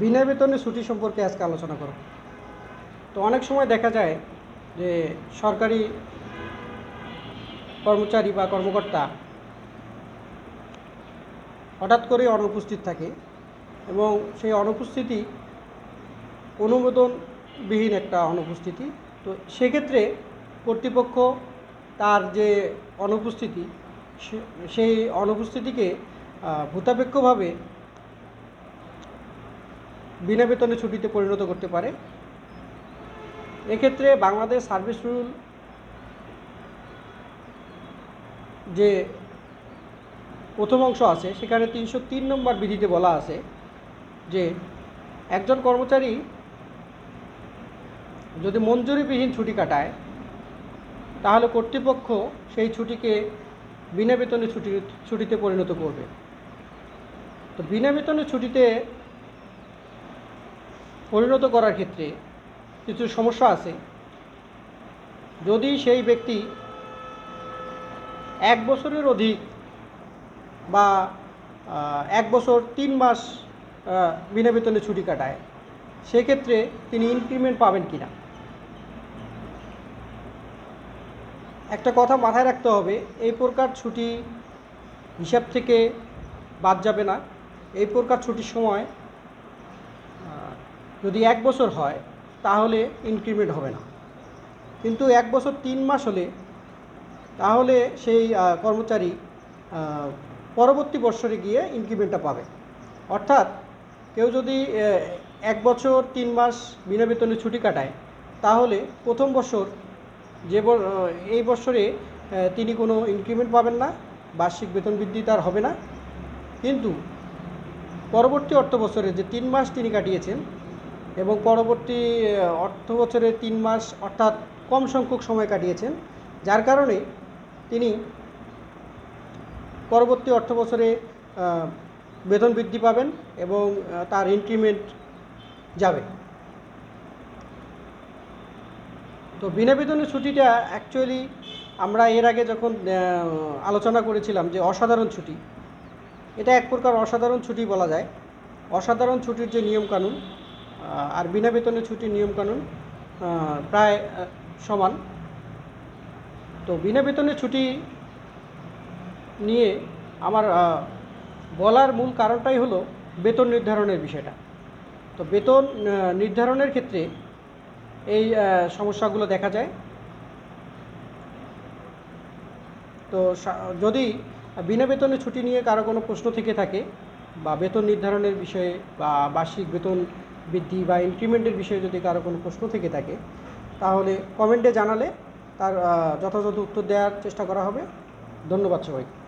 বিনা বেতনে ছুটি সম্পর্কে আজকে আলোচনা করব তো অনেক সময় দেখা যায় যে সরকারি কর্মচারী বা কর্মকর্তা হঠাৎ করে অনুপস্থিত থাকে এবং সেই অনুপস্থিতি অনুমোদনবিহীন একটা অনুপস্থিতি। তো সেক্ষেত্রে কর্তৃপক্ষ তার যে অনুপস্থিতি সেই অনুপস্থিতিকে ভূতাপেক্ষভাবে বিনা বেতনে ছুটিতে পরিণত করতে পারে। এক্ষেত্রে বাংলাদেশ সার্ভিস রুল যে প্রথম অংশ আছে, সেখানে তিনশো তিন নম্বর বিধিতে বলা আছে যে একজন কর্মচারী যদি মঞ্জুরিবিহীন ছুটি কাটায়, তাহলে কর্তৃপক্ষ সেই ছুটিকে বিনা বেতনে ছুটি, ছুটিতে পরিণত করবে। তো বিনা বেতনে ছুটিতে পরিণত করার ক্ষেত্রে কিছু সমস্যা আছে। যদি সেই ব্যক্তি এক বছরের অধিক বা এক বছর তিন মাস বিনা বেতনে ছুটি কাটায়, সেক্ষেত্রে তিনি ইনক্রিমেন্ট পাবেন কিনা? একটা কথা মাথায় রাখতে হবে, এই প্রকার ছুটি হিসাব থেকে বাদ যাবে না। এই প্রকার ছুটির সময় যদি এক বছর হয়, তাহলে ইনক্রিমেন্ট হবে না। কিন্তু এক বছর তিন মাস হলে, তাহলে সেই কর্মচারী পরবর্তী বছরে গিয়ে ইনক্রিমেন্টটা পাবে। অর্থাৎ কেউ যদি এক বছর তিন মাস বিনা বেতনে ছুটি কাটায়, তাহলে প্রথম বছর যে এই বছরে তিনি কোনো ইনক্রিমেন্ট পাবেন না, বার্ষিক বেতন বৃদ্ধি তার হবে না। কিন্তু পরবর্তী অর্থ বছরে যে তিন মাস তিনি কাটিয়েছেন এবং পরবর্তী অর্থ বছরে তিন মাস অর্থাৎ কম সংখ্যক সময় কাটিয়েছেন। যার কারণে তিনি পরবর্তী অর্থ বছরে বেতন বৃদ্ধি পাবেন এবং তার ইনক্রিমেন্ট যাবে। তো বিনা বেতনের ছুটিটা অ্যাকচুয়ালি আমরা এর আগে যখন আলোচনা করেছিলাম যে অসাধারণ ছুটি, এটা এক প্রকার অসাধারণ ছুটি বলা যায়। অসাধারণ ছুটির যে নিয়মকানুন আর বিনা বেতনের ছুটির নিয়মকানুন প্রায় সমান। তো বিনা বেতনের ছুটি নিয়ে আমার বলার মূল কারণটাই হলো বেতন নির্ধারণের বিষয়টা। তো বেতন নির্ধারণের ক্ষেত্রে এই সমস্যাগুলো দেখা যায়। তো যদি বিনা বেতনে ছুটি নিয়ে কারও কোনো প্রশ্ন থেকে থাকে বা বেতন নির্ধারণের বিষয়ে বা বার্ষিক বেতন বৃদ্ধি বা ইনক্রিমেন্টের বিষয়ে যদি কারও কোনো প্রশ্ন থেকে থাকে, তাহলে কমেন্টে জানালে তার যথাযথ উত্তর দেওয়ার চেষ্টা করা হবে। ধন্যবাদ সবাইকে।